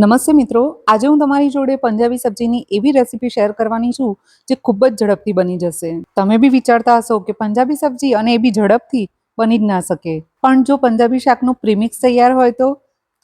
નમસ્તે મિત્રો. આજે હું તમારી જોડે પંજાબી સબ્જીની એવી રેસીપી શેર કરવાની છું જે ખૂબ જ ઝડપથી બની જશે. તમે બી વિચારતા હશો કે પંજાબી સબ્જી અને એ બી ઝડપથી બની જ ના શકે. પણ જો પંજાબી શાકનું પ્રીમિક્સ તૈયાર હોય તો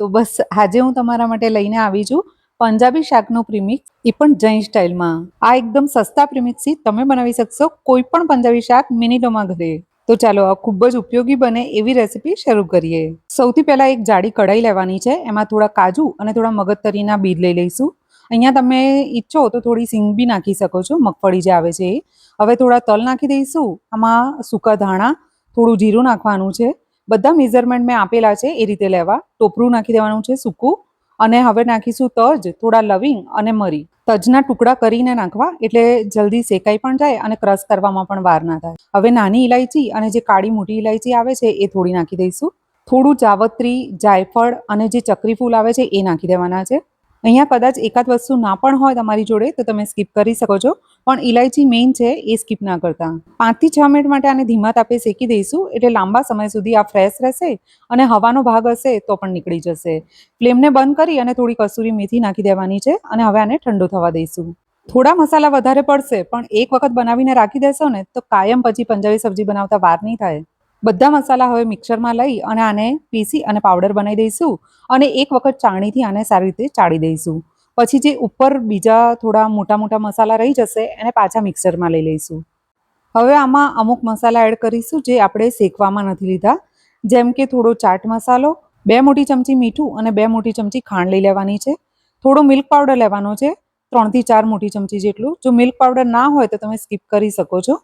તો બસ આજે હું તમારા માટે લઈને આવી છું પંજાબી શાકનું પ્રીમિક્સ એ પણ જૈન સ્ટાઇલમાં. આ એકદમ સસ્તા પ્રીમિક્સથી તમે બનાવી શકશો કોઈ પણ પંજાબી શાક મિનિટોમાં ઘરે. તો ચાલો આ ખૂબ જ ઉપયોગી બને એવી રેસીપી શરૂ કરીએ. સૌથી પહેલાં એક જાડી કઢાઈ લેવાની છે. એમાં થોડા કાજુ અને થોડા મગજતરીના બીજ લઈ લઈશું. અહીંયા તમે ઈચ્છો તો થોડી સિંગ બી નાખી શકો છો. મગફળી જે આવે છે એ. હવે થોડા તલ નાખી દઈશું. આમાં સૂકા ધાણા, થોડું જીરું નાખવાનું છે. બધા મેઝરમેન્ટ મેં આપેલા છે એ રીતે લેવા. ટોપરું નાખી દેવાનું છે સૂકું. અને હવે નાખીશું તજ, થોડા લવિંગ અને મરી. તજના ટુકડા કરીને નાખવા એટલે જલ્દી શેકાઈ પણ જાય અને ક્રશ કરવામાં પણ વાર ના થાય. હવે નાની ઇલાયચી અને જે કાળી મોટી ઇલાયચી આવે છે એ થોડી નાખી દઈશું. થોડું જાવત્રી, જાયફળ અને જે ચક્રી ફૂલ આવે છે એ નાખી દેવાના છે. અહીંયા કદાચ એકાદ વસ્તુ ના પણ હોય તમારી જોડે, તો તમે સ્કીપ કરી શકો છો. પણ ઇલાયચી મેઇન છે, એ સ્કીપ ના કરતા. પાંચથી છ મિનિટ માટે આને ધીમા તાપે શેકી દઈશું, એટલે લાંબા સમય સુધી આ ફ્રેશ રહેશે અને હવાનો ભાગ હશે તો પણ નીકળી જશે. ફ્લેમને બંધ કરી અને થોડી કસૂરી મેથી નાખી દેવાની છે અને હવે આને ઠંડુ થવા દઈશું. થોડા મસાલા વધારે પડશે, પણ એક વખત બનાવીને રાખી દેશો ને, તો કાયમ પછી પંજાબી સબ્જી બનાવતા વાર નહીં થાય. બધા મસાલા હવે મિક્સરમાં લઈ અને આને પીસી અને પાવડર બનાવી દઈશું અને એક વખત ચાણીથી આને સારી રીતે ચાળી દઈશું. પછી જે ઉપર બીજા થોડા મોટા મોટા મસાલા રહી જશે એને પાછા મિક્સરમાં લઈ લઈશું. હવે આમાં અમુક મસાલા એડ કરીશું જે આપણે શેકવામાં નથી લીધા. જેમ કે થોડો ચાટ મસાલો, બે મોટી ચમચી મીઠું અને બે મોટી ચમચી ખાંડ લઈ લેવાની છે. થોડો મિલ્ક પાવડર લેવાનો છે, ત્રણથી ચાર મોટી ચમચી જેટલું. જો મિલ્ક પાવડર ના હોય તો તમે સ્કીપ કરી શકો છો.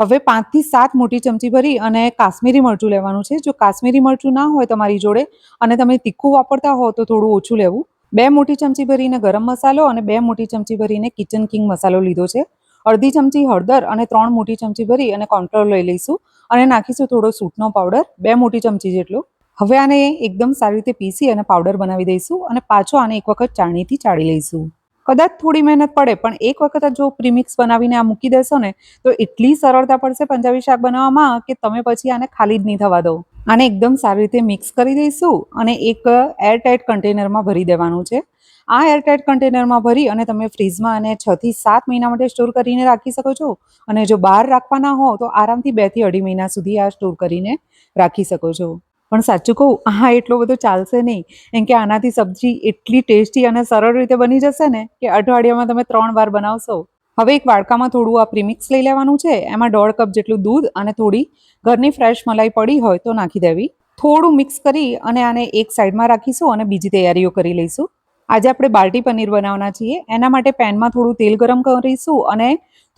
હવે પાંચથી સાત મોટી ચમચી ભરી અને કાશ્મીરી મરચું લેવાનું છે. જો કાશ્મીરી મરચું ના હોય તમારી જોડે અને તમે તીખું વાપરતા હો તો થોડું ઓછું લેવું. બે મોટી ચમચી ભરીને ગરમ મસાલો અને બે મોટી ચમચી ભરીને કિચન કિંગ મસાલો લીધો છે. અડધી ચમચી હળદર અને ત્રણ મોટી ચમચી ભરી અને કોન્ટ્રોલ લઈ લઈશું અને નાખીશું થોડો સૂટનો પાવડર બે મોટી ચમચી જેટલો. હવે આને એકદમ સારી રીતે પીસી અને પાવડર બનાવી દઈશું અને પાછો આને એક વખત ચાણીથી ચાળી લઈશું. કદાચ થોડી મહેનત પડે, પણ એક વખત જો પ્રીમિક્સ બનાવીને આ મૂકી દેશો ને, તો એટલી સરળતા પડશે પંજાબી શાક બનાવવામાં કે તમે પછી આને ખાલી જ નહીં થવા દો. આને એકદમ સારી રીતે મિક્સ કરી દઈશું અને એક એરટાઇટ કન્ટેનરમાં ભરી દેવાનું છે. આ એરટાઇટ કન્ટેનરમાં ભરી અને તમે ફ્રીઝમાં અને છ થી સાત મહિના માટે સ્ટોર કરીને રાખી શકો છો. અને જો બહાર રાખવાના હો, તો આરામથી બેથી અઢી મહિના સુધી આ સ્ટોર કરીને રાખી શકો છો. પણ સાચું કહું હા એટલો બધો ચાલશે નહીં. કેમ કે આનાથી સબ્જી એટલી ટેસ્ટી અને સરળ રીતે બની જશે ને કે અઠવાડિયામાં તમે ત્રણ વાર બનાવશો. હવે એક વાડકામાં થોડું આ પ્રીમિક્સ લઈ લેવાનું છે, એમાં દોઢ કપ જેટલું દૂધ અને થોડી ઘરની ફ્રેશ મલાઈ પડી હોય તો નાખી દેવી. થોડું મિક્સ કરી અને આને એક સાઈડમાં રાખીશું અને બીજી તૈયારીઓ કરી લઈશું. આજે આપણે બાલ્ટી પનીર બનાવવાના છીએ, એના માટે પેનમાં થોડું તેલ ગરમ કરીશું અને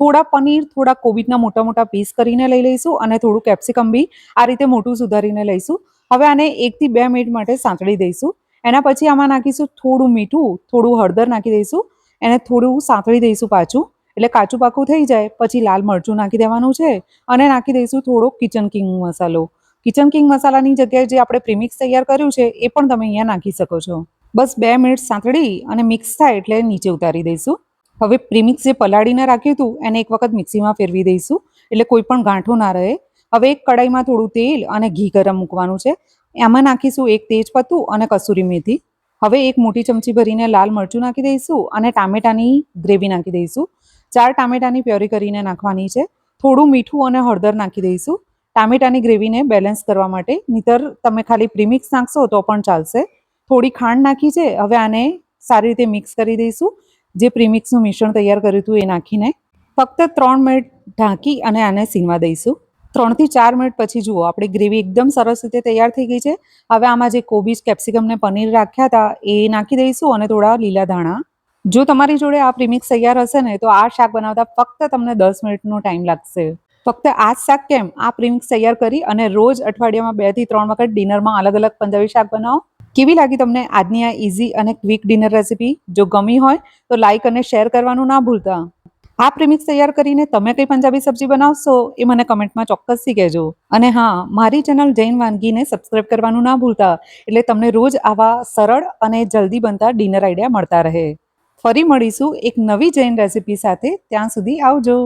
થોડા પનીર, થોડા કોબીજના મોટા મોટા પીસ કરીને લઈ લઈશું અને થોડું કેપ્સિકમ બી આ રીતે મોટું સુધારીને લઈશું. હવે આને એકથી બે મિનિટ માટે સાંતળી દઈશું. એના પછી આમાં નાખીશું થોડું મીઠું, થોડું હળદર નાખી દઈશું. એને થોડું સાંતળી દઈશું પાછું. એટલે કાચું પાકું થઈ જાય, પછી લાલ મરચું નાખી દેવાનું છે. અને નાખી દઈશું થોડો કિચન કિંગ મસાલો. કિચન કિંગ મસાલાની જગ્યાએ જે આપણે પ્રીમિક્સ તૈયાર કર્યું છે, એ પણ તમે અહીંયા નાખી શકો છો. બસ બે મિનિટ સાંતળી અને મિક્સ થાય એટલે નીચે ઉતારી દઈશું. હવે પ્રીમિક્સ જે પલાળીને રાખ્યું હતું, એને એક વખત મિક્સીમાં ફેરવી દઈશું. એટલે કોઈ પણ ગાંઠો ના રહે. હવે એક કડાઈમાં થોડું તેલ અને ઘી ગરમ મૂકવાનું છે. એમાં નાખીશું એક તેજપત્તું અને કસૂરી મેથી. હવે એક મોટી ચમચી ભરીને લાલ મરચું નાખી દઈશું અને ટામેટાની ગ્રેવી નાખી દઈશું. ચાર ટામેટાની પ્યોરી કરીને નાખવાની છે. થોડું મીઠું અને હળદર નાખી દઈશું. ટામેટાની ગ્રેવીને બેલેન્સ કરવા માટે નહીતર તમે ખાલી પ્રીમિક્સ નાખશો તો પણ ચાલશે. થોડી ખાંડ નાખી છે. હવે આને સારી રીતે મિક્સ કરી દઈશું. જે પ્રીમિક્સનું મિશ્રણ તૈયાર કર્યું હતું એ નાખીને ફક્ત ત્રણ મિનિટ ઢાંકી અને આને સીનવા દઈશું. ત્રણથી ચાર મિનિટ પછી જુઓ, આપણી ગ્રેવી એકદમ સરસ રીતે તૈયાર થઈ ગઈ છે. હવે આમાં જે કોબીજ, કેપ્સિકમ ને પનીર રાખ્યા હતા, એ નાખી દઈશું અને થોડા લીલા ધાણા. જો તમારી જોડે આ પ્રીમિક્સ તૈયાર હશે ને, તો આ શાક બનાવતા ફક્ત તમને દસ મિનિટનો ટાઈમ લાગશે. ફક્ત આ શાક કેમ? આ પ્રીમિક્સ તૈયાર કરી અને રોજ અઠવાડિયામાં બેથી ત્રણ વખત ડિનરમાં અલગ અલગ પંજાબી શાક બનાવો. કેવી લાગી તમને આજની આ ઇઝી અને ક્વિક ડિનર રેસિપી જો ગમી હોય, તો લાઇક અને શેર કરવાનું ના ભૂલતા. આ પ્રેમિક્સ તૈયાર કરીને તમે કઈ પંજાબી સબ્જી બનાવશો એ મને કમેન્ટમાં ચોક્કસથી કહેજો. અને હા, મારી ચેનલ જૈન વાનગીને સબસ્ક્રાઇબ કરવાનું ના ભૂલતા, એટલે તમને રોજ આવા સરળ અને જલ્દી બનતા ડિનર આઈડિયા મળતા રહે. ફરી મળીશું એક નવી જૈન રેસીપી સાથે, ત્યાં સુધી આવજો.